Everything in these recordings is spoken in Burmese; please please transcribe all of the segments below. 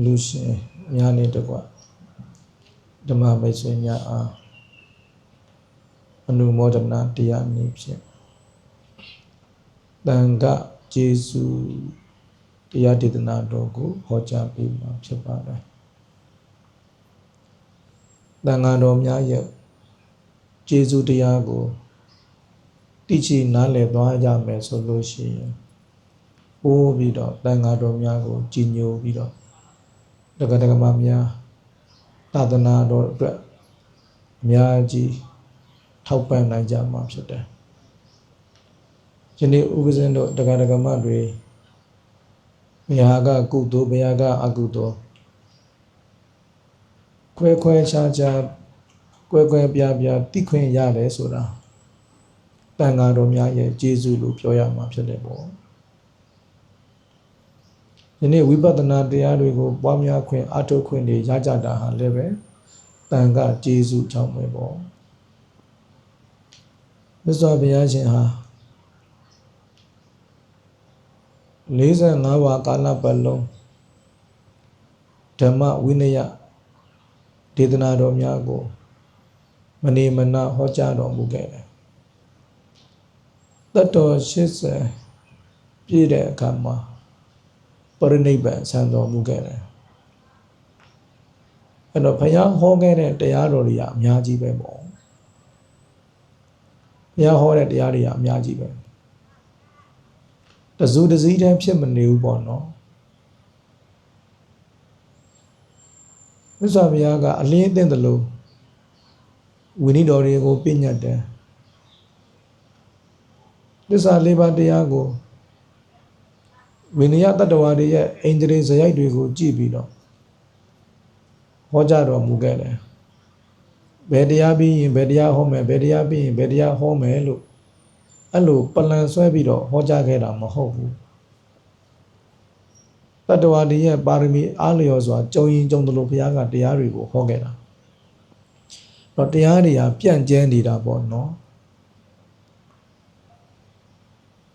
လူရှင်များနေတကွဓမ္မမိတ်ဆွေများအားအနုမောဒနာတရားနည်းဖြင့်တန်ခကျေးဇူးတရားဒေသနာတော်ကိုဟောကြားပေးမှာဖြစ်ပါတယ်တန်ခါတော်များရဲ့ကျေးဇူးတရားကိုတိချီနားလည်သွားကြမယ်ဆိုလို့ရှိရင်ပို့ပြီးတော့တန်ခါတော်များကိုကြည်ညိုပြီးတော့ တက္ကတက္ကမများသာသနာတော်အတွက်အများကြီးထောက်ပံ့နိုင်ကြမှာဖြစ်တယ်။ယနေ့ဥပဇင်းတို့တက္ကတက္ကမတွေဘုရားကကုသိုလ်ဘုရားကအကုသိုလ်ခွဲခွဲခြားခြားကွဲကွဲပြားပြားတိခွင့်ရတယ်ဆိုတာတန်ဃာတော်များရဲ့ကျေးဇူးလို့ပြောရမှာဖြစ်တယ်ပေါ့။ ယနေ့ဝိပဿနာတရားတွေကိုပွားများခွင့်အထုတ်ခွင့်တွေရကြတာဟာလည်းပဲတန်ခါကျေးဇူးကြောင့်ပဲပေါ့မြတ်စွာဘုရားရှင်ဟာ45ဝါကာလပတ်လုံးဓမ္မဝိနည်းဒေသနာတော်များကိုမနေမနာဟောကြားတော်မူခဲ့တယ်တတ်တော်80ပြည့်တဲ့အခါမှာ ပရိနိဗ္ဗာန်ဆံတော်မူခဲ့တယ်အဲ့တော့ဘုရားဟောခဲ့တဲ့တရားတော်တွေကအများကြီးပဲပေါ့ဘုရားဟောတဲ့တရားတွေကအများကြီးပဲတဇူတစည်းတည်းဖြစ်မနေဘူးပေါ့နော်မြတ်စွာဘုရားကအလင်းအသင့်တယ်လို့ဝိနည်းတော်တွေကိုပြညတ်တယ်သစ္စာလေးပါးတရားကို ဝိနည်းတတ္တဝါတွေရဲ့အိန္ဒြေဇယိုက်တွေကိုကြည့်ပြီးတော့ဟောကြားတော်မူခဲ့တယ်ဘယ်တရားပြီးရင်ဘယ်တရားဟောမယ်ဘယ်တရားပြီးရင်ဘယ်တရားဟောမယ်လို့အဲ့လိုပလန်ဆွဲပြီးတော့ဟောကြားခဲ့တာမဟုတ်ဘူးတတ္တဝါတွေရဲ့ပါရမီအားလျော်စွာကြုံရင်ကြုံသလိုဘုရားကတရားတွေကိုဟောခဲ့တာတော့တရားတွေကပြန့်ကျဲနေတာပေါ့နော်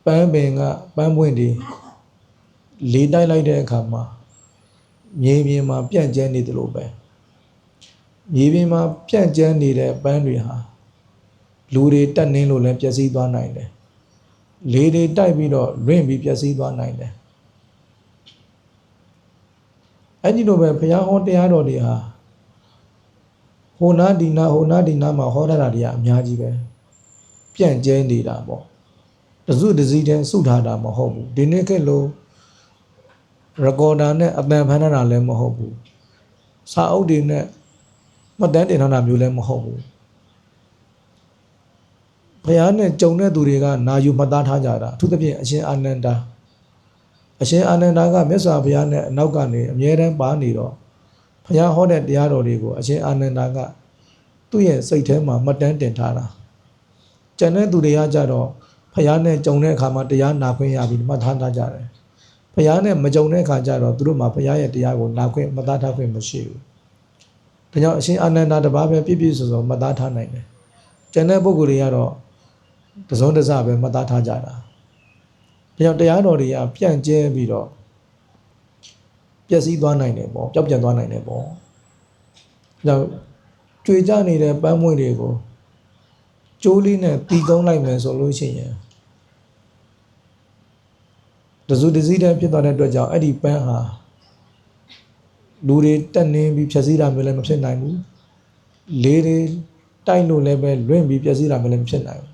ပန်းပင်ကပန်းပွင့်တွေ လေးတိုက်လိုက်တဲ့အခါမှာမြေပြင်မှာပြန့်ကျဲနေတယ်လို့ပဲမြေပြင်မှာပြန့်ကျဲနေတဲ့ပန်းတွေဟာလူတွေတက်နှင်းလို့လည်းပျက်စီးသွားနိုင်တယ်လေတွေတိုက်ပြီးတော့လွင့်ပြီးပျက်စီးသွားနိုင်တယ်အဲ့ဒီလိုပဲဘုရားဟောတရားတော်တွေဟာဟိုနာဒီနာဟိုနာဒီနာမှာဟောထားတာတွေကအများကြီးပဲပြန့်ကျဲနေတာပေါ့တစုတစည်းတည်းစုထားတာမဟုတ်ဘူးဒီနေ့ခေတ်လို့ ရကော်ဒါနဲ့အပန်ဖမ်းတာလည်းမဟုတ်ဘူးစာအုပ်တွေနဲ့မှတ်တမ်းတင်ထားတာမျိုးလည်းမဟုတ်ဘူးဘုရားနဲ့ကြုံတဲ့သူတွေကနာယူမှတ်သားထားကြတာအထူးသဖြင့်အရှင်အာနန္ဒာအရှင်အာနန္ဒာကမြတ်စွာဘုရားနဲ့အနောက်ကနေအမြဲတမ်းပါနေတော့ဘုရားဟောတဲ့တရားတော်တွေကိုအရှင်အာနန္ဒာကသူ့ရဲ့စိတ်ထဲမှာမှတ်တမ်းတင်ထားတာကျန်တဲ့သူတွေကကြတော့ဘုရားနဲ့ကြုံတဲ့အခါမှာတရားနာခွင့်ရပြီးမှတ်ထားကြတယ် ဘုရားနဲ့မကြုံတဲ့အခါကျတော့သူတို့မှာဘုရားရဲ့တရားကိုနာခွင့်မသားထားခွင့်မရှိဘူး။ဒါကြောင့်အရှင်အာနန္ဒာတပါးပဲပြည့်ပြည့်စုံစုံမသားထားနိုင်တယ်။ကျန်တဲ့ပုဂ္ဂိုလ်တွေကတော့တစုံတစပဲမသားထားကြတာ။ဒါကြောင့်တရားတော်တွေကပြန့်ကျဲပြီးတော့ပျက်စီးသွားနိုင်တယ်ပေါ့ပျောက်ပြန်သွားနိုင်တယ်ပေါ့။ဒါကြောင့်ကြွေကြနေတဲ့ပန်းမွေးတွေကိုကျိုးလေးနဲ့တီကုန်းလိုက်မယ်ဆိုလို့ရှိရင် တစုတစည်းတည်းဖြစ်သွားတဲ့အတွက်ကြောင့်အဲ့ဒီပန်းဟာလူတွေတက်နေပြီးဖြည့်စည်းတာမျိုးလည်းမဖြစ်နိုင်ဘူးလေးတွေတိုက်လို့လည်းပဲလွင့်ပြီးဖြည့်စည်းတာမျိုးလည်းမဖြစ်နိုင်ဘူး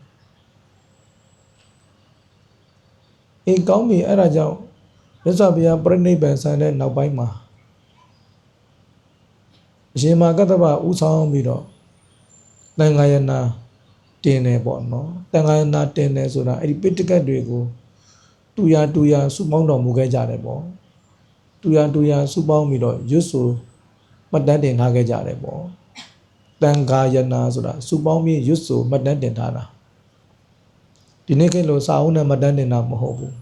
အေးကောင်းပြီအဲ့ဒါကြောင့်မြတ်စွာဘုရားပြိဋိဘံဆန်တဲ့နောက်ပိုင်းမှာအရှင်မာကတ္တဗဥဆောင်ပြီးတော့တန်ခါယနာတင်တယ်ပေါ့နော်တန်ခါယနာတင်တယ်ဆိုတာအဲ့ဒီပိဋကတ်တွေကို တူရတူရစုပေါင်းတော်မူခဲ့ကြတယ်ပေါ့တူရတူရစုပေါင်းပြီးတော့ရွတ်ဆိုမှတ်တမ်းတင်ထားခဲ့ကြတယ်ပေါ့တန်ခါယနာဆိုတာစုပေါင်းပြီးရွတ်ဆိုမှတ်တမ်းတင်ထားတာဒီနေ့ခေတ်လိုစာအုပ်နဲ့မှတ်တမ်းတင်တာမဟုတ်ဘူး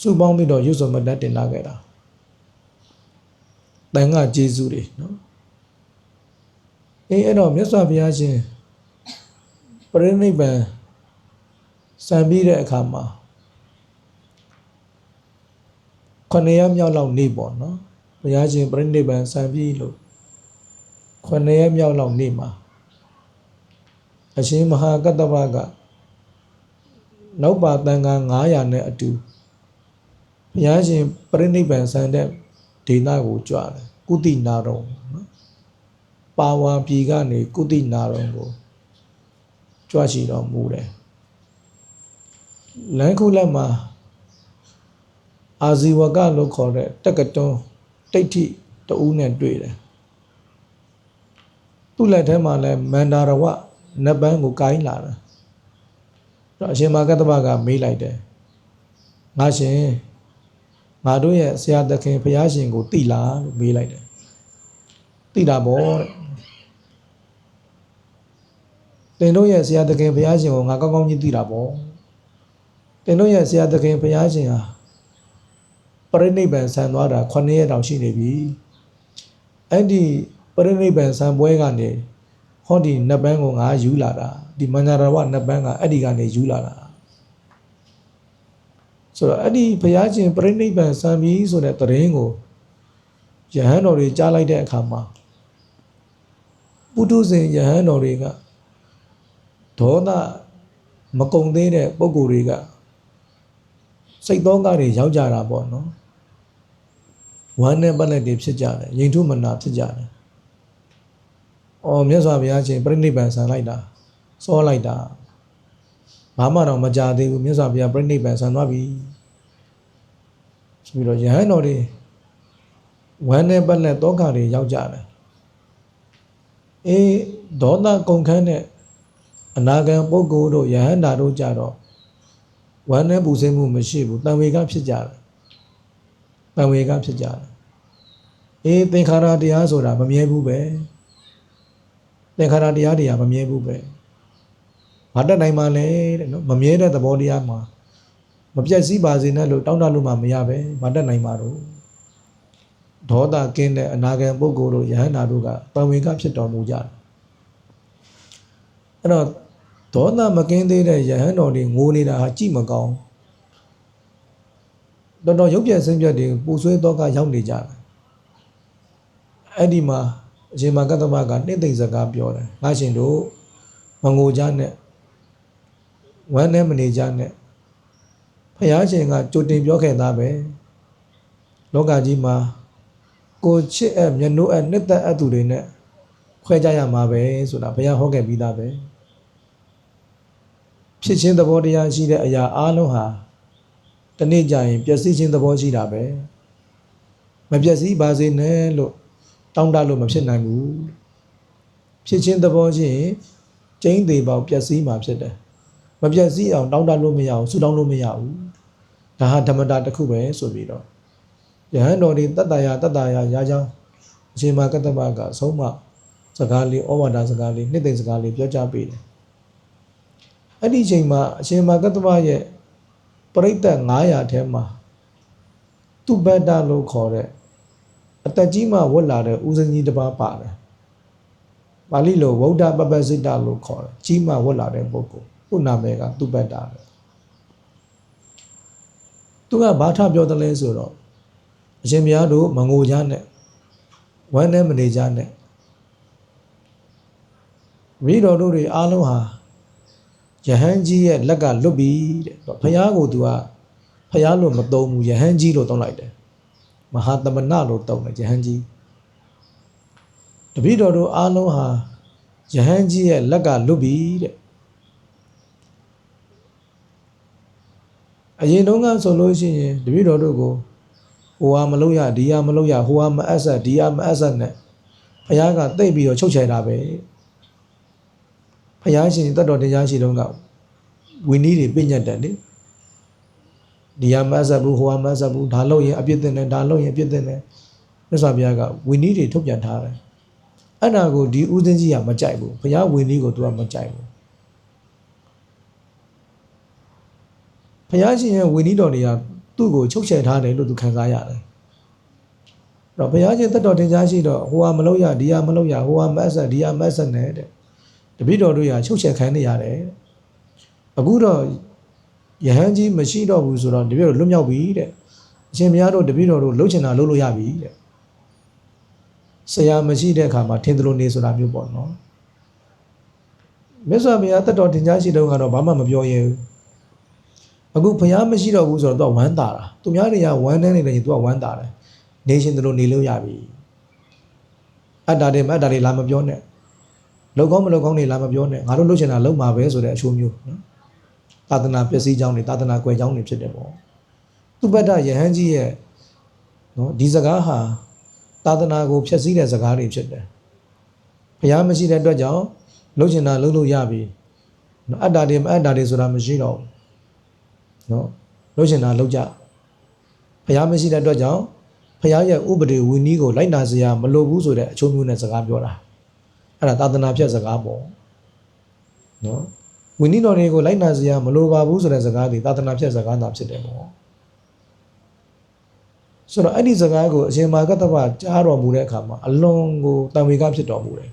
စုပေါင်းပြီးတော့ရွတ်ဆိုမှတ်တမ်းတင်လာခဲ့တာတန်ခါဂျေစုတွေနော်အေးအဲ့တော့မြတ်စွာဘုရားရှင်ပရိနိဗ္ဗာန် စံပြီးတဲ့အခါမှာခုနှစ်ရက်မြောက်လောက်နေပေါ့နော်ဘုရားရှင်ပြိဋိဘံစံပြီးလို့ခုနှစ်ရက်မြောက်လောက်နေမှာအရှင်မဟာကတ္တဗကနောက်ပါတန်ခါ900နဲ့အတူဘုရားရှင်ပြိဋိဘံစံတဲ့ဒေသကိုကြွတယ်ကုတိနာတော်နော်ပါဝါပြည်ကနေကုတိနာတော်ကိုကြွရှိတော်မူတယ် လမ်းခုလက်မှာအာဇီဝကလို့ခေါ်တဲ့တက္ကတွန်းတိဋ္ဌိတူးနဲ့တွေ့တယ်သူ့လက်ထဲမှာလဲမန္တာရဝနတ်ပန်းကိုကိုင်းလာတယ်တော့အရှင်မာကတ္တဗကမေးလိုက်တယ်ငါရှင်ငါတို့ရဲ့ဆရာသခင်ဘုရားရှင်ကိုတိလားလို့မေးလိုက်တယ်တိတာပေါ့တဲ့တင်တို့ရဲ့ဆရာသခင်ဘုရားရှင်ကိုငါကောင်းကောင်းကြီးသိတာပေါ့ တင်တို့ရဲ့ဆရာသခင်ဘုရားရှင်ဟာပရိနိဗ္ဗာန်ဆံသွားတာ9ရက်တောင်ရှိနေပြီအဲ့ဒီပရိနိဗ္ဗာန်ဆံပွဲကနေဟောဒီနတ်ပန်းကိုငါယူလာတာဒီမန္တရဝနတ်ပန်းကအဲ့ဒီကနေယူလာတာဆိုတော့အဲ့ဒီဘုရားရှင်ပရိနိဗ္ဗာန်ဆံပြီဆိုတဲ့သတင်းကိုယဟန်တော်တွေကြားလိုက်တဲ့အခါမှာပုထုဇဉ်ယဟန်တော်တွေကဒေါသမကုံသေးတဲ့ပုံကိုယ်တွေက စိတ်သောကတွေရောက်ကြတာပေါ့နော်ဝမ်းနဲ့ပတ်လက်တွေဖြစ်ကြတယ်ရင်ထုမနာဖြစ်ကြတယ်။အော်မြတ်စွာဘုရားရှင်ပြိဋိဘံဆန်လိုက်တာစောလိုက်တာဘာမှတော့မကြသေးဘူးမြတ်စွာဘုရားပြိဋိဘံဆန်သွားပြီဆိုပြီးတော့ယဟန်တော်တွေဝမ်းနဲ့ပတ်လက်သောကတွေရောက်ကြတယ်အေးဒေါသကုန်ခန်းတဲ့အနာဂံပုဂ္ဂိုလ်တို့ယဟန္တာတို့ကြတော့ ဝမ်းနဲ့ပူဆင်းမှုမရှိဘူးတံဝေကဖြစ်ကြတယ်တံဝေကဖြစ်ကြတယ်အေးသင်္ခါရတရားဆိုတာမမြဲဘူးပဲသင်္ခါရတရားတွေကမမြဲဘူးပဲဘာတက်နိုင်မှလဲတဲ့နော်မမြဲတဲ့သဘောတရားမှာမပြည့်စည်ပါစေနဲ့လို့တောင်းတလို့မှမရပဲဘာတက်နိုင်မှာတော့ဒေါသကင်းတဲ့အနာဂံပုဂ္ဂိုလ်တို့ယဟန္တာတို့ကတံဝေကဖြစ်တော်မူကြတယ်အဲ့တော့ ဒေါသမကင်းသေးတဲ့ယဟန်တော်တွေငိုနေတာဟာကြည့်မကောင်းတော်တော်ရုပ်ပြဆင်းပြတွေပူဆွေးတော့ကရောက်နေကြတယ်အဲ့ဒီမှာအရှင်မကတ္တမကနှိမ့်သိမ့်စကားပြောတယ်ငါရှင်တို့မငိုကြနဲ့ဝမ်းနဲ့မနေကြနဲ့ဖယားရှင်ကကြိုတင်ပြောခဲ့သားပဲလောကကြီးမှာကိုချစ်အပ်မျက်နှိုးအပ်နှစ်သက်အပ်သူတွေနဲ့ခွဲကြရမှာပဲဆိုတာဘုရားဟောခဲ့ပြီးသားပဲ ဖြစ်ချင်းသဘောတရားရှိတဲ့အရာအလုံးဟာတနေ့ကျရင်ပျက်စီးခြင်းသဘောရှိတာပဲမပျက်စီးပါစေနဲ့လို့တောင်းတလို့မဖြစ်နိုင်ဘူးဖြစ်ချင်းသဘောရှိရင်ကျင်းသေးပေါက်ပျက်စီးမှာဖြစ်တယ်မပျက်စီးအောင်တောင်းတလို့မရအောင်ဆူတောင်းလို့မရဘူးဒါဟာဓမ္မတာတစ်ခုပဲဆိုပြီးတော့ယဟန်တော်ဒီတတ္တရာတတ္တရာရာကြောင်းအရှင်မကတ္တမကအဆုံးမစကားလေးဩဝါဒစကားလေးနှစ်သိမ့်စကားလေးပြောကြားပေးတယ် အဲ့ဒီချိန်မှာအရှင်မကတ္တမရဲ့ပရိသတ်900ထဲမှာသူဘတ်တာလို့ခေါ်တဲ့အတက်ကြီးမှဝတ်လာတဲ့ဦးဇင်းကြီးတစ်ပါးပါတယ်ပါဠိလိုဝௌဒ္ဓပပစိတလို့ခေါ်တယ်ကြီးမှဝတ်လာတဲ့ပုဂ္ဂိုလ်သူ့နာမည်ကသူဘတ်တာပဲသူကဘာထပြောတယ်လဲဆိုတော့အရှင်ဘုရားတို့မငိုကြနဲ့ဝမ်းနဲ့မနေကြနဲ့မိတော်တို့တွေအားလုံးဟာ ယဟန်ကြီးရဲ့လက်ကလွတ်ပြီတဲ့ဘုရားကိုသူကဘုရားလို့မသုံးဘူးယဟန်ကြီးလို့သုံးလိုက်တယ်မဟာသမဏလို့သုံးတယ်ယဟန်ကြီးတပည့်တော်တို့အားလုံးဟာယဟန်ကြီးရဲ့လက်ကလွတ်ပြီတဲ့အရင်တုန်းကဆိုလို့ရှိရင်တပည့်တော်တို့ကိုဟိုဟာမလုပ်ရဒီဟာမလုပ်ရဟိုဟာမအပ်ဆက်ဒီဟာမအပ်ဆက်နဲ့ဘုရားကတိတ်ပြီးတော့ချုပ်ချယ်တာပဲ ဘုရားရှင်တတ်တော်တရားရှိတုန်းကဝီနည်းတွေပြညတ်တယ်လေဒီဟာမအပ်ဆက်ဘူးဟိုဟာမအပ်ဆက်ဘူးဒါလုပ်ရင်အပြစ်တင်တယ်ဒါလုပ်ရင်အပြစ်တင်တယ်မြတ်စွာဘုရားကဝီနည်းတွေထုတ်ပြန်ထားတယ်အဲ့ဒါကိုဒီဦးသိန်းကြီးကမကြိုက်ဘူးဘုရားဝီနည်းကိုသူကမကြိုက်ဘူးဘုရားရှင်ရဲ့ဝီနည်းတော်တွေကသူ့ကိုချုပ်ချယ်ထားတယ်လို့သူခံစားရတယ်။တော့ဘုရားရှင်တက်တော်တင်ကြားရှိတော့ဟိုဟာမလုပ်ရဒီဟာမလုပ်ရဟိုဟာမအဆက်ဒီဟာမအဆက်နဲ့တဲ့။ တပိတော်တို့ရာချုပ်ချယ်ခံနေရတယ်တဲ့။အခုတော့ယဟန်ကြီးမရှိတော့ဘူးဆိုတော့တပိတော်လွတ်မြောက်ပြီတဲ့အရှင်ဘုရားတို့တပည့်တော်တို့လှုပ်ချင်တာလှုပ်လို့ရပြီတဲ့ဆရာမရှိတဲ့အခါမှာထင်သလိုနေဆိုတာမျိုးပေါ့နော်မြတ်စွာဘုရားတတ်တော်တင်ကြားရှိတုန်းကတော့ဘာမှမပြောရဘူးအခုဘုရားမရှိတော့ဘူးဆိုတော့သူကဝမ်းသာတာသူများတွေကဝမ်းနေနေတယ်သူကဝမ်းသာတယ်နေရှင်သလိုနေလို့ရပြီအတ္တတွေမအတ္တတွေလာမပြောနဲ့ လောက်ကောင်းမလောက်ကောင်းတွေလာမပြောနဲ့ငါတို့လှုပ်ချင်တာလှုပ်မှာပဲဆိုတဲ့အချိုးမျိုးနော်သာသနာပျက်စီးကြောင်းတွေသာသနာကွယ်ကြောင်းတွေဖြစ်တယ်ပေါ့သူပတ္တယဟန်ကြီးရဲ့နော်ဒီစကားဟာသာသနာကိုဖျက်ဆီးတဲ့စကားတွေဖြစ်တယ်ဘုရားမရှိတဲ့အတွက်ကြောင့်လှုပ်ချင်တာလှုပ်လို့ရပြီနော်အတ္တတွေမအတ္တတွေဆိုတာမရှိတော့ဘူးနော်လှုပ်ချင်တာလှုပ်ကြဘုရားမရှိတဲ့အတွက်ကြောင့်ဘုရားရဲ့ဥပဒေဝီနည်းကိုလိုက်နာစရာမလိုဘူးဆိုတဲ့အချိုးမျိုးနဲ့စကားပြောတာ အဲ့ဒါသာသနာဖြတ်စကားပေါ့နော်ဝိနည်းတော်တွေကိုလိုက်နာစရာမလိုပါဘူးဆိုတဲ့စကားတွေသာသနာဖြတ်စကားသာဖြစ်တယ်ပေါ့ဆိုတော့အဲ့ဒီစကားကိုအရှင်မာကတ္တဗကြားတော်မူတဲ့အခါမှာအလွန်ကိုတံဝေကဖြစ်တော်မူတယ်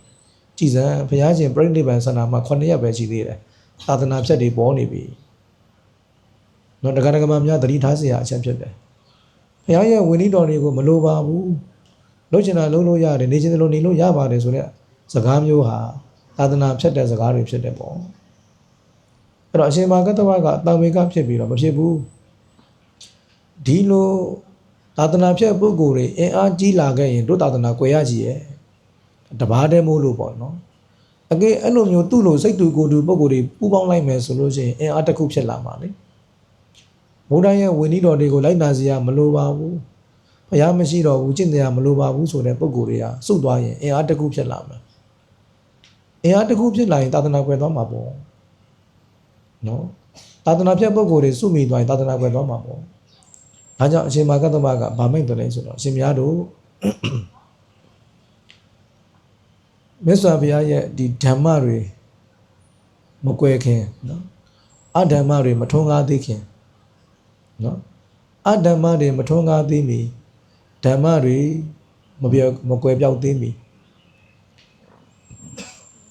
ကြည်စံဘုရားရှင်ပြိဋိဘံဆန္ဒမှာ9ရက်ပဲရှိသေးတယ်သာသနာဖြတ်တွေပေါ်နေပြီနော်တက္ကရာကမများသတိထားစရာအချက်ဖြစ်တယ်ဘုရားရဲ့ဝိနည်းတော်တွေကိုမလိုပါဘူးလုပ်ချင်တာလုပ်လို့ရတယ်နေချင်တယ်လို့နေလို့ရပါတယ်ဆိုတော့ စကားမျိုးဟာသာသနာဖြတ်တဲ့စကားတွေဖြစ်တယ်ပေါ့အဲ့တော့အရှင်မာကတ္တဝကအတံဝေကဖြစ်ပြီးတော့မဖြစ်ဘူးဒီလိုသာသနာဖြတ်ပုဂ္ဂိုလ်တွေအင်အားကြီးလာခဲ့ရင်တို့သာသနာကွယ်ရကြီးရဲ့တဘာတည်းမို့လို့ပေါ့နော်အကေအဲ့လိုမျိုးသူ့လိုစိတ်တူကိုယ်တူပုဂ္ဂိုလ်တွေပူပေါင်းလိုက်မယ်ဆိုလို့ရှိရင်အင်အားတစ်ခုဖြစ်လာမှာလေဘုရားရဲ့ဝိနည်းတော်တွေကိုလိုက်နာစရာမလိုပါဘူးဘုရားမရှိတော့ဘူးကျင့်တရားမလိုပါဘူးဆိုတဲ့ပုဂ္ဂိုလ်တွေကစုသွားရင်အင်အားတစ်ခုဖြစ်လာမှာအ င်အားတစ်ခုဖြစ်လာရင်သာသနာကွယ်သွားမှာပေါ့နော်သာသနာဖြတ်ပုဂ္ဂိုလ်တွေစုမိသွားရင်သာသနာကွယ်သွားမှာပေါ့ဒါကြောင့်အရှင်မာကတ္တမကဗာမိတ်တယ်လဲဆိုတော့အရှင်မြတ်တို့မြတ်စွာဘုရားရဲ့ဒီဓမ္မတွေမကွယ်ခင်နော်အဓမ္မတွေမထွန်းကားသေးခင်နော်အဓမ္မတွေမထွန်းကားသေးမီဓမ္မတွေမပြောမကွယ်ပြောက်သေးမီ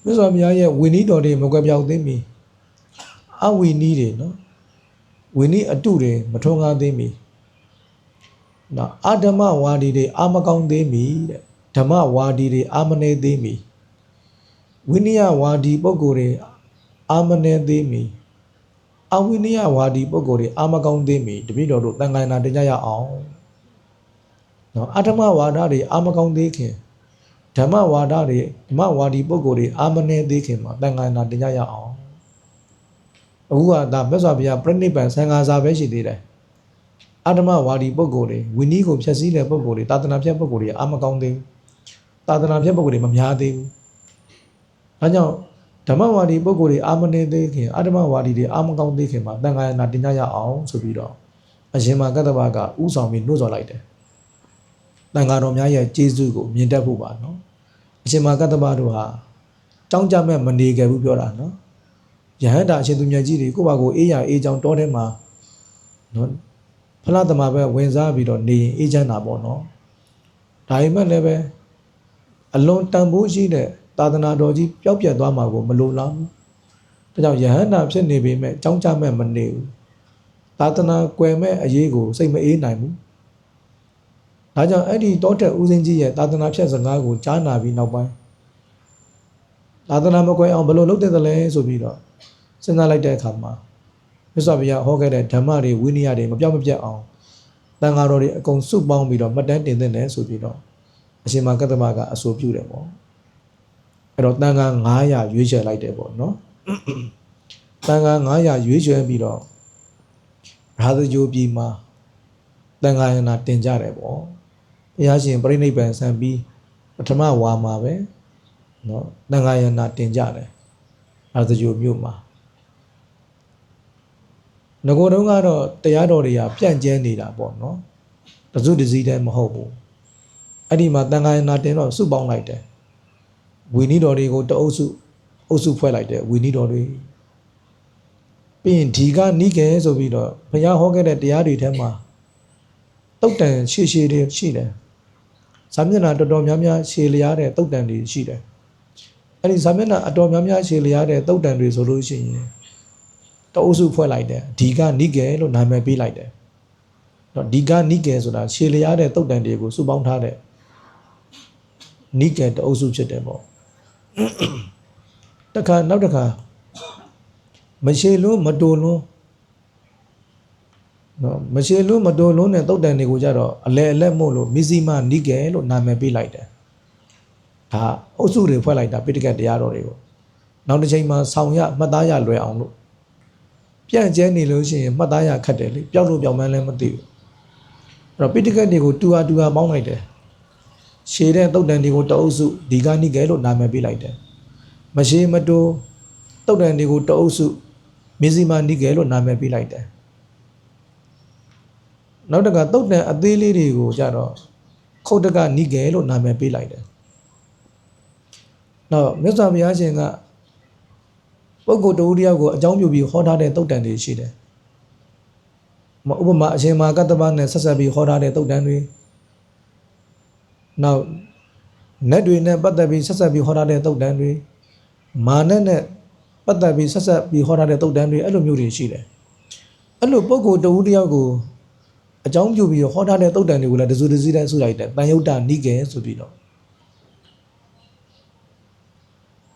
မြတ်စွာဘုရားရဲ့ဝိနည်းတော်တွေမကွယ်ပြောက်သေးမီအဝိနည်းတွေနော်ဝိနည်းအတုတွေမထွန်းကားသေးမီနော်အဓမ္မဝါဒီတွေအာမကောင်းသေးမီတဲ့ဓမ္မဝါဒီတွေအာမနေသေးမီဝိနည်းဝါဒီပုဂ္ဂိုလ်တွေအာမနေသေးမီအဝိနည်းဝါဒီပုဂ္ဂိုလ်တွေအာမကောင်းသေးမီတပည့်တော်တို့တန်ခိုင်နာတင်ကြရအောင်နော်အဓမ္မဝါဒတွေအာမကောင်းသေးခင် ဓမ္မဝါဒတွေဓမ္မဝါဒီပုဂ္ဂိုလ်တွေအာမနေသေးခင်မှာတန်ခိုင်နာတင်ကြရအောင်အခုကဒါမြတ်စွာဘုရားပြိဋိဘံဆံဃာစာပဲရှိသေးတယ်အဓမ္မဝါဒီပုဂ္ဂိုလ်တွေဝိနည်းကိုဖျက်ဆီးတဲ့ပုဂ္ဂိုလ်တွေသာသနာဖြတ်ပုဂ္ဂိုလ်တွေအာမကောင်းသေးဘူးသာသနာဖြတ်ပုဂ္ဂိုလ်တွေမများသေးဘူးဒါကြောင့်ဓမ္မဝါဒီပုဂ္ဂိုလ်တွေအာမနေသေးခင်အဓမ္မဝါဒီတွေအာမကောင်းသေးခင်မှာတန်ခါရနာတင်ကြရအောင်ဆိုပြီးတော့အရှင်မကတ္တဗကဥဆောင်ပြီးနှိုးဆော်လိုက်တယ်တန်ခါတော်များရဲ့ကျေးဇူးကိုမြင်တတ်ဖို့ပါနော် အရှင်မကတ္တဗတို့ဟာတောင်းကြမဲ့မနေခဲ့ဘူးပြောတာနော်ယဟန္တာအရှင်သူမြတ်ကြီးတွေကိုယ့်ဘာကိုအေးရအေးချောင်းတောထဲမှာနော်ဖလားသမာပဲဝင်စားပြီးတော့နေရင်အေးချမ်းတာပေါ့နော်ဒါပေမဲ့လည်းပဲအလွန်တန်ဖိုးရှိတဲ့သာသနာတော်ကြီးပျောက်ပြတ်သွားမှာကိုမလိုလားဘူးဒါကြောင့်ယဟန္တာဖြစ်နေပေမဲ့ကြောင်းကြမဲ့မနေဘူးသာသနာကွယ်မဲ့အရေးကိုစိတ်မအေးနိုင်ဘူး ဒါကြောင့်အဲ့ဒီတောတက်ဦးစင်းကြီးရဲ့သာသနာဖြတ်စကားကိုကြားနာပြီးနောက်ပိုင်းသာသနာမကွယ်အောင်ဘယ်လိုလုပ်တဲ့သလဲဆိုပြီးတော့စဉ်းစားလိုက်တဲ့အခါမှာမြတ်စွာဘုရားဟောခဲ့တဲ့ဓမ္မတွေဝိနည်းတွေမပြောင်းမပြတ်အောင်တန်ဃာတော်တွေအကုန်စုပေါင်းပြီးတော့မှတ်တမ်းတင်သင့်တယ်ဆိုပြီးတော့အရှင်မကတ္တမကအဆိုပြုတယ်ပေါ့အဲ့တော့တန်ဃာ900ရွေးချယ်လိုက်တယ်ပေါ့နော်တန်ဃာ900ရွေးချယ်ပြီးတော့ရာဇဂျိုပြည်မှာတန်ဃာယနာတင်ကြတယ်ပေါ့ ဘုရားရှင်ပြိဋိဘံဆံပြီးပထမဝါမှာပဲနော်တန်ဃာယနာတင်ကြတယ်ရာဇဂျိုမြို့မှာငကိုတုံးကတော့တရားတော်တွေကပြန့်ကျဲနေတာပေါ့နော်တစုတစည်းတည်းမဟုတ်ဘူးအဲ့ဒီမှာတန်ခါရနာတင်တော့စုပေါင်းလိုက်တယ်ဝီနီတော်တွေကိုတအုပ်စုအုပ်စုဖွဲ့လိုက်တယ်ဝီနီတော်တွေပြီးရင်ဒီကနိကေဆိုပြီးတော့ဘုရားဟောခဲ့တဲ့တရားတွေထဲမှာတုတ်တန်ရှေ့ရှေ့တွေရှိတယ် ဇာမျက်နှာတော်တော်များများရှေလျားတဲ့တုတ်တန်တွေရှိတယ်အဲ့ဒီဇာမျက်နှာအတော်များများရှေလျားတဲ့တုတ်တန်တွေဆိုလို့ရှိရင်တအုပ်စုဖွဲ့လိုက်တယ်ဒီကနိကေလို့နာမည်ပေးလိုက်တယ်တော့ဒီကနိကေဆိုတာရှေလျားတဲ့တုတ်တန်တွေကိုစုပေါင်းထားတဲ့နိကေတအုပ်စုဖြစ်တယ်ပေါ့တခါနောက်တစ်ခါမရှေလို့မတိုလွ န်းနော်မရှေလို့မတိုလွန်းတဲ့တုတ်တန်တွေကိုကြတော့အလဲအလက်မို့လို့မစ္စည်းမနိကေလို့နာမည်ပေးလိုက်တယ်ဒါအုပ်စုတွေဖွဲ့လိုက်တာပိဋကတ်တရားတော်တွေကိုနောက်တစ်ချိန်မှာဆောင်ရမှတ်သားရလွယ်အောင်လို့ပြန့်ကျဲနေလို့ရှိရင်မှတ်သားရခတ်တယ်လေပျောက်လို့ပျောက်မှန်းလည်းမသိဘူးအဲ့တော့ပိဋကတ်တွေကိုတူဟာတူဟာပေါင်းလိုက်တယ်ရှည်တဲ့တုတ်တန်တွေကိုတအုပ်စုဒီကနိကေလို့နာမည်ပေးလိုက်တယ်မရှေမတိုတုတ်တန်တွေကိုတအုပ်စုမစ္စည်းမနိကေလို့နာမည်ပေးလိုက်တယ် နောက်တကတုတ်တန်အသေးလေးတွေကိုကြတော့ခုတ်တကနိကေလို့နာမည်ပေးလိုက်တယ်နောက်မြတ်စွာဘုရားရှင်ကပုဂ္ဂိုလ်တဦးတယောက်ကိုအကြောင်းပြုပြီးဟောထားတဲ့တုတ်တန်တွေရှိတယ်မဥပမာအရှင်မာကတ္တပနဲ့ဆက်ဆက်ပြီးဟောထားတဲ့တုတ်တန်တွေနောက်နတ်တွေနဲ့ပတ်သက်ပြီးဆက်ဆက်ပြီးဟောထားတဲ့တုတ်တန်တွေမာနနဲ့ပတ်သက်ပြီးဆက်ဆက်ပြီးဟောထားတဲ့တုတ်တန်တွေအဲ့လိုမျိုးတွေရှိတယ်အဲ့လိုပုဂ္ဂိုလ်တဦးတယောက်ကို အကြောင်းပြုပြီးဟောထားတဲ့တုတ်တန်တွေကိုလည်းတစုတစည်းတည်းဆုလိုက်တယ်တန်ယုတ်တနိကေဆိုပြီးတော့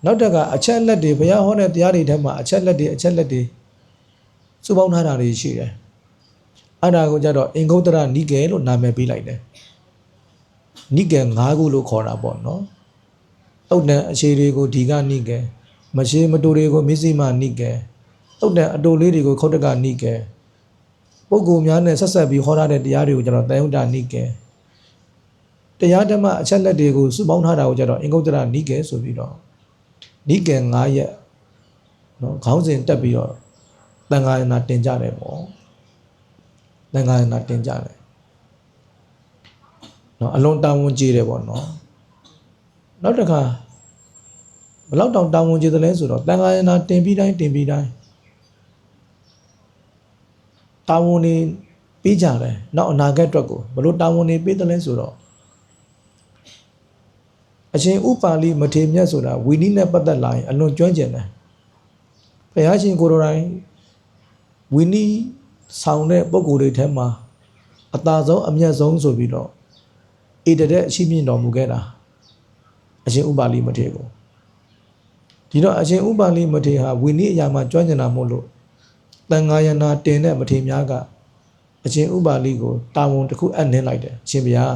နောက်တစ်ကအချက်လက်တွေဘုရားဟောတဲ့တရားတွေထဲမှာအချက်လက်တွေအချက်လက်တွေစုပေါင်းထားတာတွေရှိတယ်အဲ့ဒါကိုကြတော့အင်္ဂုတ္တရနိကေလို့နာမည်ပေးလိုက်တယ်နိကေ၅ခုလို့ခေါ်တာပေါ့နော်တုတ်တန်အခြေတွေကိုဒီကနိကေမရှိမတူတွေကိုမစ္စည်းမနိကေတုတ်တန်အတူလေးတွေကိုခုတ်တကနိကေ ပုဂ္ဂိုလ်များနဲ့ဆက်ဆက်ပြီးဟောထားတဲ့တရားတွေကိုကျတော့တန်ယုတ်တာနိကေတရားဓမ္မအချက်လက်တွေကိုစုပေါင်းထားတာကိုကျတော့အင်္ဂုတ္တရနိကေဆိုပြီးတော့နိကေ9ရက်နော်ခေါင်းစဉ်တက်ပြီးတော့တန်ခါရဏတင်ကြတယ်ပေါ့တန်ခါရဏတင်ကြတယ်နော်အလွန်တာဝန်ကြီးတယ်ပေါ့နော်နောက်တစ်ခါဘယ်လောက်တောင်တာဝန်ကြီးတယ်လဲဆိုတော့တန်ခါရဏတင်ပြီးတိုင်းတင်ပြီးတိုင်း တာဝန်နေပေးကြတယ်နောက်အနာဂတ်အတွက်ကိုဘလို့တာဝန်နေပေးတယ်လဲဆိုတော့အရှင်ဥပါလိမထေမြတ်ဆိုတာဝီနည်းနဲ့ပတ်သက်လာရင်အလွန်ကျွမ်းကျင်တယ်ဘုရားရှင်ကိုယ်တော်တိုင်ဝီနည်းဆောင်တဲ့ပုံကိုယ်တွေထဲမှာအသာဆုံးအမြတ်ဆုံးဆိုပြီးတော့ဣတတဲ့အရှိမြင့်တော်မူခဲ့တာအရှင်ဥပါလိမထေကိုဒီတော့အရှင်ဥပါလိမထေဟာဝီနည်းအရာမှာကျွမ်းကျင်တာမို့လို့ တန်ဃာယနာတင်တဲ့မထေများကအရှင်ဥပါလိကိုတာဝန်တစ်ခုအပ်နှင်းလိုက်တယ်အရှင်ဘုရား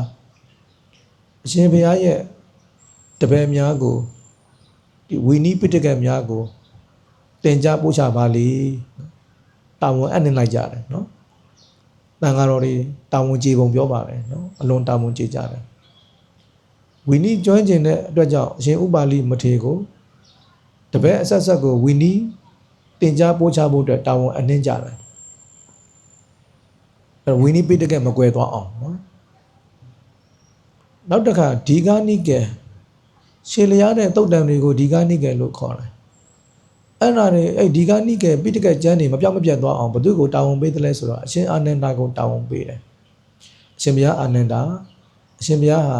အရှင်ဘုရားရဲ့တပည့်များကိုဒီဝီနီးပိဋကတ်များကိုတင် जा ပို့ချပါလေတာဝန်အပ်နှင်းလိုက်ကြတယ်နော်တန်ဃာတော်တွေတာဝန်ကြေပုံပြောပါတယ်နော်အလွန်တာဝန်ကြေကြတယ်ဝီနီးကျွမ်းကျင်တဲ့အတွက်ကြောင့်အရှင်ဥပါလိမထေကိုတပည့်အဆက်ဆက်ကိုဝီနီး တင် जा ပို့ချဖို့အတွက်တာဝန်အနှင်းကြတယ်အဲဝီနီးပိဋကတ်မကွဲသွားအောင်နော်နောက်တစ်ခါဒီဂာနိကေရှေလျားတဲ့တုတ်တံတွေကိုဒီကနိကေလို့ခေါ်တယ်အဲ့ဒါတွေအဲ့ဒီကနိကေပိဋကကျမ်းတွေမပြောက်မပြတ်သွားအောင်ဘု து ကိုတာဝန်ပေးတယ်လဲဆိုတော့အရှင်အာနန္ဒာကိုတာဝန်ပေးတယ်အရှင်ဘုရားအာနန္ဒာအရှင်ဘုရားဟာ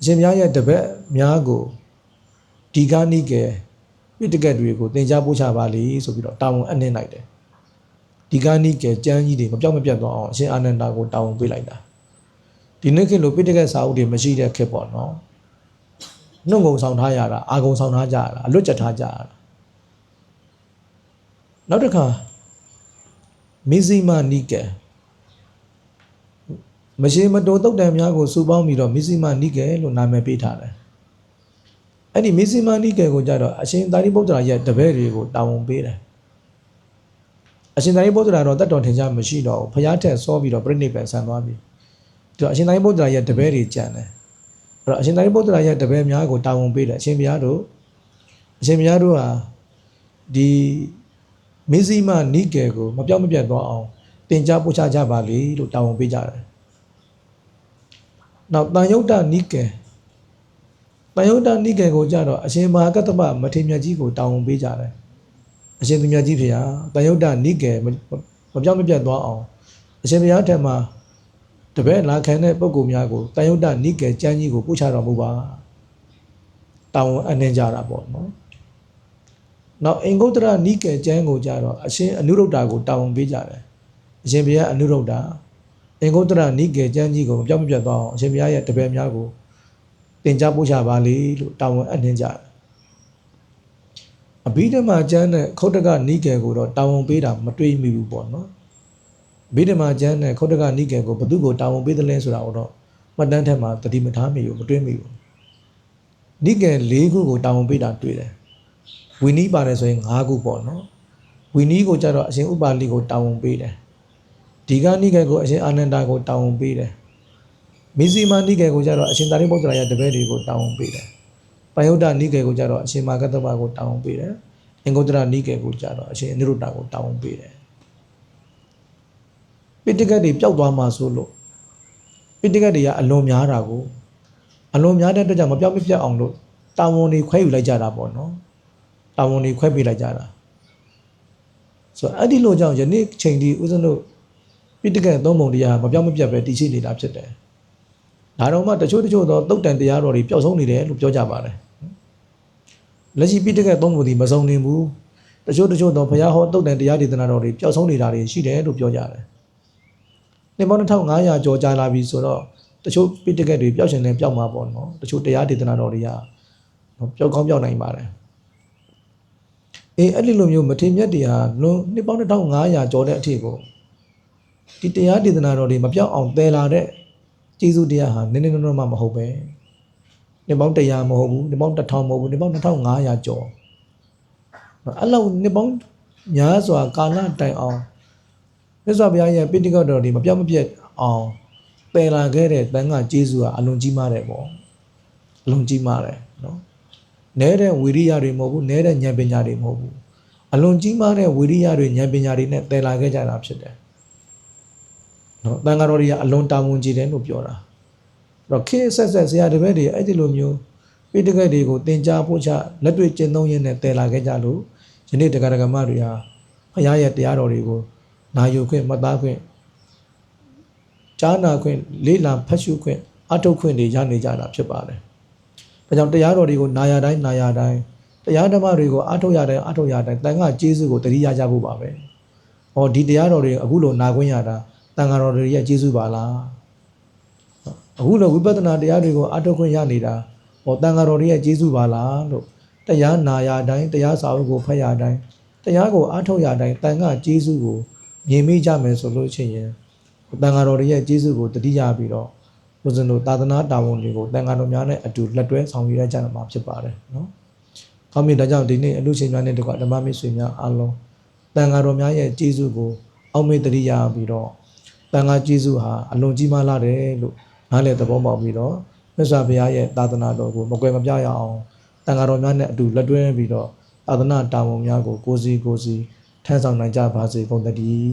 အရှင်ဘုရားရဲ့တပည့်များကိုဒီကနိကေ ပိဋကတွေကိုသင်ကြားပို့ချပါလေဆိုပြီးတော့တာဝန်အနှင်းလိုက်တယ်ဒီကနိကေကျမ်းကြီးတွေမပြောက်မပြတ်သွားအောင်အရှင်အာနန္ဒာကိုတာဝန်ပေးလိုက်တာဒီနေ့ခေတ်လိုပိဋကစာအုပ်တွေမရှိတဲ့ခေတ်ပေါ့နော်နှုတ်ငုံဆောင်ထားရတာအာဂုံဆောင်ထားကြရတာအလွတ်ကျက်ထားကြရတာနောက်တစ်ခါမစ္စည်းမနိကေမရှိမတိုတုတ်တံများကိုစုပေါင်းပြီးတော့မစ္စည်းမနိကေလို့နာမည်ပေးထားတယ် အဲ့ဒီမစ္စည်းမနိကေကိုကြတော့အရှင်သာရိပုတ္တရာရဲ့တပည့်တွေကိုတာဝန်ပေးတယ်အရှင်သာရိပုတ္တရာတော့တတ်တော်ထင်ရှားမရှိတော့ဘူးဘုရားထက်စောပြီးတော့ပြိဋိဘံဆန်သွားပြီဒီတော့အရှင်သာရိပုတ္တရာရဲ့တပည့်တွေကြံတယ်အဲ့တော့အရှင်သာရိပုတ္တရာရဲ့တပည့်များကိုတာဝန်ပေးတယ်အရှင်ဘုရားတို့အရှင်ဘုရားတို့ဟာဒီမစ္စည်းမနိကေကိုမပြောက်မပြတ်သွားအောင်တင် जा ပို့ချကြပါလေလို့တာဝန်ပေးကြတယ်နောက်တန်ယုတ်တနိကေတန် ယုတ်တနိကေကိုကြတော့အရှင်မဟာကတ္တပမထေမြတ်ကြီးကိုတာဝန်ပေးကြတယ်အရှင်သူမြတ်ကြီးဖေဟာတန်ယုတ်တနိကေမပြောက်မပြတ်သွားအောင်အရှင်ဘုရားထံမှာတပည့်လာခံတဲ့ပုဂ္ဂိုလ်များကိုတန်ယုတ်တနိကေကျမ်းကြီးကိုပို့ချတော်မူပါတောင်းအနှင်းကြတာပေါ့နော်နောက်အင်္ဂုတ္တရနိကေကျမ်းကိုကြတော့အရှင်အနုရုဒ္ဓကိုတောင်းပေးကြတယ်အရှင်ဘုရားအနုရုဒ္ဓအင်္ဂုတ္တရနိကေကျမ်းကြီးကိုမပြောင်းမပြတ်သွားအောင်အရှင်ဘုရားရဲ့တပည့်များကို တင် जा ပို့ချပါလေလို့တာဝန်အပ်နှင်းကြတယ်အဘိဓမ္မာကျမ်းနဲ့ခုတ်တကနိကေကိုတော့တာဝန်ပေးတာမတွေးမိဘူးပေါ့နော်အဘိဓမ္မာကျမ်းနဲ့ခုတ်တကနိကေကိုဘသူကိုတာဝန်ပေးသလဲဆိုတာကိုတော့မှတ်တမ်းထက်မှာတတိမထားမိဘူးမတွေးမိဘူးနိကေ၄ခုကိုတာဝန်ပေးတာတွေ့တယ်ဝီနီးပါတယ်ဆိုရင်၅ခုပေါ့နော်ဝီနီးကိုကြတော့အရှင်ဥပါလိကိုတာဝန်ပေးတယ်ဒီကနိကေကိုအရှင်အာနန္ဒာကိုတာဝန်ပေးတယ် မိဇိမာနိကေကိုကြတော့အရှင်သာရိပုတ္တရာရဲ့တပည့်တွေကိုတာဝန်ပေးတယ်ပယုဒ္ဓနိကေကိုကြတော့အရှင်မာဂတ္တဗကိုတာဝန်ပေးတယ်အင်္ဂုတ္တရနိကေကိုကြတော့အရှင်အနိရုဒ္ဓကိုတာဝန်ပေးတယ်ပိဋကတ်တွေပျောက်သွားမှာဆိုလို့ပိဋကတ်တွေကအလွန်များတာကိုအလွန်များတဲ့အတွက်ကြောင့်မပြောင်းမပြတ်အောင်လို့တာဝန်တွေခွဲယူလိုက်ကြတာပေါ့နော်တာဝန်တွေခွဲပေးလိုက်ကြတာဆိုတော့အဲ့ဒီလိုကြောင့်ယနေ့ချိန်ဒီဦးဇင်းတို့ပိဋကတ်သုံးပုံတရားမပြောင်းမပြတ်ပဲတည်ရှိနေတာဖြစ်တယ် ဒါတော့မှတချို့တချို့သောတုတ်တန်တရားတော်တွေပျောက်ဆုံးနေတယ်လို့ပြောကြပါတယ်လက်ရှိပိဋကတ်သုံးပုံဒီမစုံနေဘူးတချို့တချို့သောဘုရားဟောတုတ်တန်တရားဒေသနာတော်တွေပျောက်ဆုံးနေတာတွေရှိတယ်လို့ပြောကြတယ်နှစ်ပေါင်း2500ကျော်ကြာလာပြီဆိုတော့တချို့ပိဋကတ်တွေပျောက်ရှင်နေပျောက်မှာပေါ့နော်တချို့တရားဒေသနာတော်တွေကပျောက်ကောင်းပျောက်နိုင်ပါတယ်အေးအဲ့ဒီလိုမျိုးမထေမြတ်တရားလွန်နှစ်ပေါင်း2500ကျော်တဲ့အထိကိုဒီတရားဒေသနာတော်တွေမပြောင်းအောင်တည်လာတဲ့ ကျေးဇူးတရားဟာနည်းနည်းနော်နော်မှမဟုတ်ပဲနှစ်ပေါင်း100မဟုတ်ဘူးနှစ်ပေါင်း1000မဟုတ်ဘူးနှစ်ပေါင်း2500ကျော်အဲ့လောက်နှစ်ပေါင်းများစွာကာလတိုင်အောင်မြတ်စွာဘုရားရဲ့ပိဋကတ်တော်တွေမပြောင်းမပြတ်အောင်ပယ်လာခဲ့တဲ့တန်ခါကျေးဇူးဟာအလွန်ကြီးမားတယ်ပေါ့အလွန်ကြီးမားတယ်နော်နဲတဲ့ဝိရိယတွေမဟုတ်ဘူးနဲတဲ့ဉာဏ်ပညာတွေမဟုတ်ဘူးအလွန်ကြီးမားတဲ့ဝိရိယတွေဉာဏ်ပညာတွေနဲ့ပယ်လာခဲ့ကြတာဖြစ်တယ် နော်တန်ခါတော်တွေကအလွန်တာဝန်ကြီးတယ်လို့ပြောတာအဲ့တော့ခေတ်ဆက်ဆက်ဆရာတပည့်တွေအဲ့ဒီလိုမျိုးပိဋကတ်တွေကိုသင်ကြားဖို့ချလက်တွေ့ကျင့်သုံးရင်းနဲ့တည်လာခဲ့ကြလို့ယနေ့တရားဓမ္မတွေဟာဘုရားရဲ့တရားတော်တွေကိုနာယူခွင့်မသားခွင့်ကြားနာခွင့်လေးလာဖတ်ရှုခွင့်အထုတ်ခွင့်တွေရနေကြတာဖြစ်ပါတယ်။ဒါကြောင့်တရားတော်တွေကိုနာရတိုင်းနာရတိုင်းတရားဓမ္မတွေကိုအထုတ်ရတိုင်းအထုတ်ရတိုင်းတန်ခါကျေးဇူးကိုတတိယကြဖို့ပါပဲ။ဟောဒီတရားတော်တွေအခုလိုနာခွင့်ရတာ တန်ခါတော်တွေရဲ့ကျေးဇူးပါလား။အခုလိုဝိပဿနာတရားတွေကိုအထုတ်ခွင့်ရနေတာဟောတန်ခါတော်တွေရဲ့ကျေးဇူးပါလားလို့တရားနာရတိုင်းတရားစာအုပ်ကိုဖတ်ရတိုင်းတရားကိုအထုတ်ရတိုင်းတန်ခါကျေးဇူးကိုမြင်မိကြမယ်ဆိုလို့ရှိရင်တန်ဃာတော်တွေရဲ့ကျေးဇူးကိုတတိယပြီးတော့ဦးဇင်းတို့သာသနာတာဝန်တွေကိုတန်ဃာတော်များနဲ့အတူလက်တွဲဆောင်ရွက်ကြရမှာဖြစ်ပါတယ်နော်။ကောင်းပြီဒါကြောင့်ဒီနေ့အလူရှင်များနဲ့တကွဓမ္မမိတ်ဆွေများအားလုံးတန်ဃာတော်များရဲ့ကျေးဇူးကိုအောက်မေ့တတိယပြီးတော့ တန်ဃာကျေးဇူးဟာအလွန်ကြီးမားလာတယ်လို့နားလည်သဘောပေါက်ပြီးတော့မြတ်စွာဘုရားရဲ့သာသနာတော်ကိုမကွယ်မပြရအောင်တန်ဃာတော်များနဲ့အတူလက်တွဲပြီးတော့သာသနာတာဝန်များကိုကိုစီကိုစီထမ်းဆောင်နိုင်ကြပါစေကုန်သတည်း